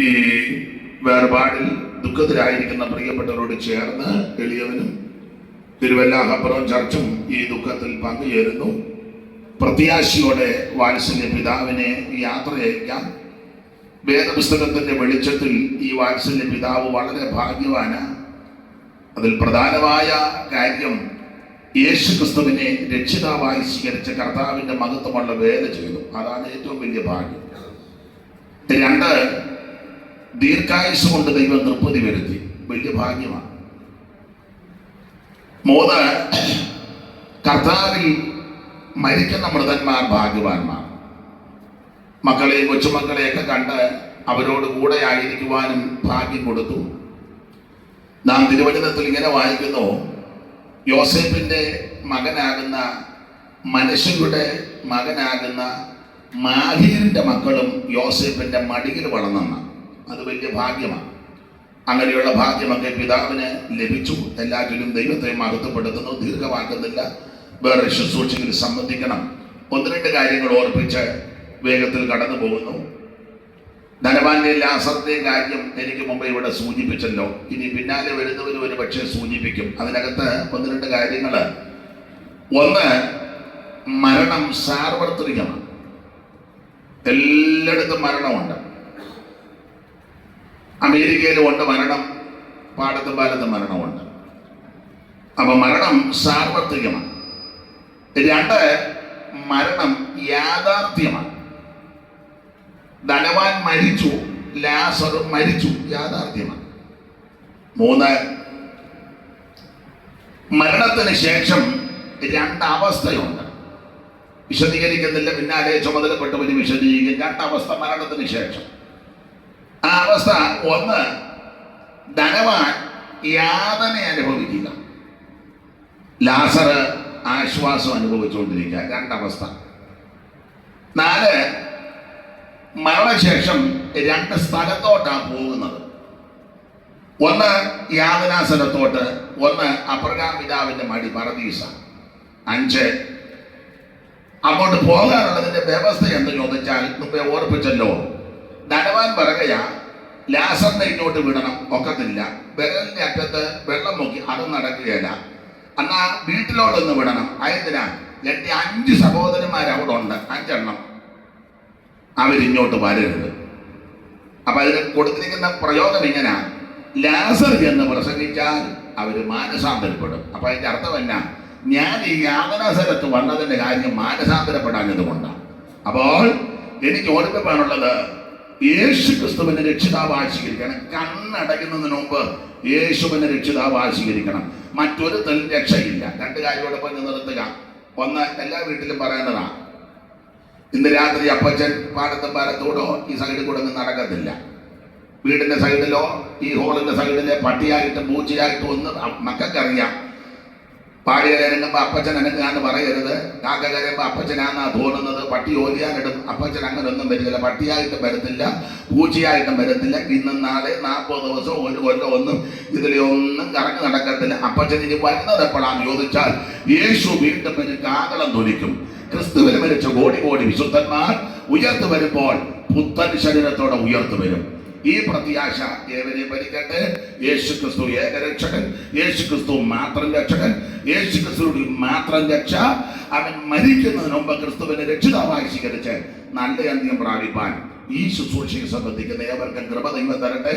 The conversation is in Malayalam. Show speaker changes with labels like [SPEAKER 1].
[SPEAKER 1] ഈ വേർപാടിൽ ദുഃഖത്തിലായിരിക്കുന്ന പ്രിയപ്പെട്ടവരോട് ചേർന്ന് എളിയവനും തിരുവല്ലാഹപ്പുറം ചർച്ചും ഈ ദുഃഖത്തിൽ പങ്കുചേരുന്നു. പ്രത്യാശയോടെ വാത്സല്യ പിതാവിനെ യാത്ര അയക്കാം. വേദപുസ്തകത്തിന്റെ വെളിച്ചത്തിൽ ഈ വാത്സല്യ പിതാവ് വളരെ ഭാഗ്യവാന. അതിൽ പ്രധാനമായ കാര്യം യേശു ക്രിസ്തുവിനെ രക്ഷിതാവായി സ്വീകരിച്ച കർത്താവിന്റെ മഹത്വമുള്ള വേല ചെയ്തു അതാണ് ഏറ്റവും വലിയ ഭാഗ്യം. രണ്ട് ദീർഘായുസ് കൊണ്ട് ദൈവം തൃപ്തി വരുത്തി. വലിയ ഭാഗ്യമാണ്. മൂന്ന് കർത്താവിൽ മരിക്കുന്ന മൃതന്മാർ ഭാഗ്യവാന്മാർ. മക്കളെ കൊച്ചുമക്കളെയൊക്കെ കണ്ട് അവരോട് കൂടെ ആയിരിക്കുവാനും ഭാഗ്യം കൊടുത്തു. നാം തിരുവചനത്തിൽ ഇങ്ങനെ വായിക്കുന്നു യോസേഫിന്റെ മകനാകുന്ന മനുഷ്യരുടെ മകനാകുന്ന മാഹീറിന്റെ മക്കളും യോസേഫിന്റെ മടിയിൽ വളർന്നെന്ന അത് വലിയ ഭാഗ്യമാണ്. അങ്ങനെയുള്ള ഭാഗ്യമൊക്കെ പിതാവിന് ലഭിച്ചു. എല്ലാറ്റിലും ദൈവത്തെ മഹത്വപ്പെടുത്തുന്നു. ദീർഘമാക്കുന്നില്ല വേറെ ശുശ്രൂഷയിൽ സംബന്ധിക്കണം. ഒന്ന് രണ്ട് കാര്യങ്ങൾ ഓർപ്പിച്ച് വേഗത്തിൽ കടന്നു പോകുന്നു. ധനവാന്റെ ലാസത്തെ കാര്യം എനിക്ക് മുമ്പ് ഇവിടെ സൂചിപ്പിച്ചല്ലോ. ഇനി പിന്നാലെ വരുന്നവർ ഒരു പക്ഷേ സൂചിപ്പിക്കും. അതിനകത്ത് ഒന്ന് രണ്ട് കാര്യങ്ങൾ. ഒന്ന് മരണം സാർവത്രികമാണ്. എല്ലായിടത്തും മരണമുണ്ട്. അമേരിക്കയിലും ഉണ്ട് മരണം. പാടത്തും പാലത്തും മരണമുണ്ട് അപ്പൊ മരണം സാർവത്രികമാണ്. രണ്ട് മരണം യാഥാർത്ഥ്യമാണ്. ധനവാൻ മരിച്ചു ലാസറും മരിച്ചു യാഥാർത്ഥ്യമാണ്. മൂന്ന് മരണത്തിന് ശേഷം രണ്ടവസ്ഥയുണ്ട് വിശദീകരിക്കുന്നില്ല പിന്നാലെ ചുമതലപ്പെട്ടവര് വിശദീകരിക്കും. രണ്ടവസ്ഥ മരണത്തിന് ശേഷം. അവസ്ഥ ഒന്ന് ധനവാൻ യാതന അനുഭവിക്കുക. ലാസർ ആശ്വാസം അനുഭവിച്ചുകൊണ്ടിരിക്കുക. രണ്ടവസ്ഥ. നാല് മരണശേഷം രണ്ട് സ്ഥലത്തോട്ടാണ് പോകുന്നത്. ഒന്ന് യാതനാ സ്ഥലത്തോട്ട് ഒന്ന് അപ്രകാം പിതാവിന്റെ മടി പറദീസ അഞ്ച് അങ്ങോട്ട് പോകാനുള്ളതിന്റെ വ്യവസ്ഥ എന്ന് ചോദിച്ചാൽ മുമ്പേ ഓർപ്പിച്ചല്ലോ. ധനവാൻ പറയുകയാ ലാസറിനെ ഇങ്ങോട്ട് വിടണം. ഒക്കത്തില്ല. വിരലിന്റെ അറ്റത്ത് വെള്ളം നോക്കി അതും നടക്കുകയില്ല. എന്നാ വീട്ടിലോട്ടൊന്ന് വിടണം. അതെന്തിനാ? എന്റെ അഞ്ച് സഹോദരന്മാർ അവിടെ ഉണ്ട്. അഞ്ചെണ്ണം. അവരിങ്ങോട്ട് വരരുത്. അപ്പൊ അതിന് കൊടുത്തിരിക്കുന്ന പ്രയോഗം ഇങ്ങനെ. ലാസർ എന്ന് പ്രസംഗിച്ചാൽ അവർ മാനസാന്തരപ്പെടും. അപ്പൊ അതിന്റെ അർത്ഥം എന്നാ? ഞാൻ ഈ യാതനാസരത്ത് വന്നതിന്റെ കാര്യം മാനസാന്തരപ്പെടാഞ്ഞത് കൊണ്ടാണ് അപ്പോൾ എനിക്ക് ഓർമ്മിപ്പാനുള്ളത് യേശു ക്രിസ്തുവിനെ രക്ഷിതാവായി സ്വീകരിക്കണം. കണ്ണടയ്ക്കുന്നതിന് മുമ്പ് യേശുവിനെ രക്ഷിതാവായി സ്വീകരിക്കണം. മറ്റൊരു രക്ഷയില്ല. രണ്ട് കാര്യങ്ങളോട് പറഞ്ഞ് നിർത്തുക. ഒന്ന് എല്ലാ വീട്ടിലും പറയേണ്ടതാണ് ഇന്ന് രാത്രി അപ്പച്ചൻ പാടത്തും പാലത്തോടോ ഈ സൈഡിൽ കൂടെ ഒന്നും നടക്കത്തില്ല. വീടിന്റെ സൈഡിലോ ഈ ഹോളിന്റെ സൈഡിലെ പട്ടിയായിട്ടും പൂച്ചയായിട്ടും ഒന്ന് മക്കൾക്കറിയാം. പാടിയ കയറുമ്പോൾ അപ്പച്ചൻ അനങ്ങാന്ന് പറയരുത്. കാക്ക കയറുമ്പോൾ അപ്പച്ചനാന്നാ തോന്നുന്നത്. പട്ടി ഓലിയാനിടും അപ്പച്ചൻ അങ്ങനെ ഒന്നും വരില്ല പട്ടിയായിട്ടും വരത്തില്ല. പൂച്ചയായിട്ടും വരത്തില്ല. ഇന്നും നാളെ നാൽപ്പത് ദിവസം ഒരു കൊല്ലം ഒന്നും ഇതിലൊന്നും കറങ്ങി നടക്കത്തില്ല. അപ്പച്ചൻ ഇനി വരുന്നത് എപ്പോഴാന്ന് ചോദിച്ചാൽ യേശു വീണ്ടും ഒരു കാകളം തൊലിക്കും ക്രിസ്തുവിൽ മരിച്ച കോടി കോടി വിശുദ്ധന്മാർ ഉയർത്തു വരുമ്പോൾ പുത്തൻ ശരീരത്തോടെ ഉയർത്തു വരും. ഈ പ്രത്യാശ ഏവരെ ഭരിക്കട്ടെ? യേശു ക്രിസ്തു ഏകരക്ഷകൻ യേശു ക്രിസ്തു മാത്രം രക്ഷകൻ യേശു ക്രിസ്തുവിൽ മാത്രം രക്ഷ. അവൻ മരിക്കുന്നതിന് മുമ്പ് ക്രിസ്തുവിനെ രക്ഷിതാവായി സ്വീകരിച്ച് നല്ല അന്ത്യം പ്രാപിപ്പാൻ ഈ ശുശ്രൂഷയെ സംബന്ധിക്കുന്ന ഏവർക്കും കൃപ ദൈവം തരട്ടെ.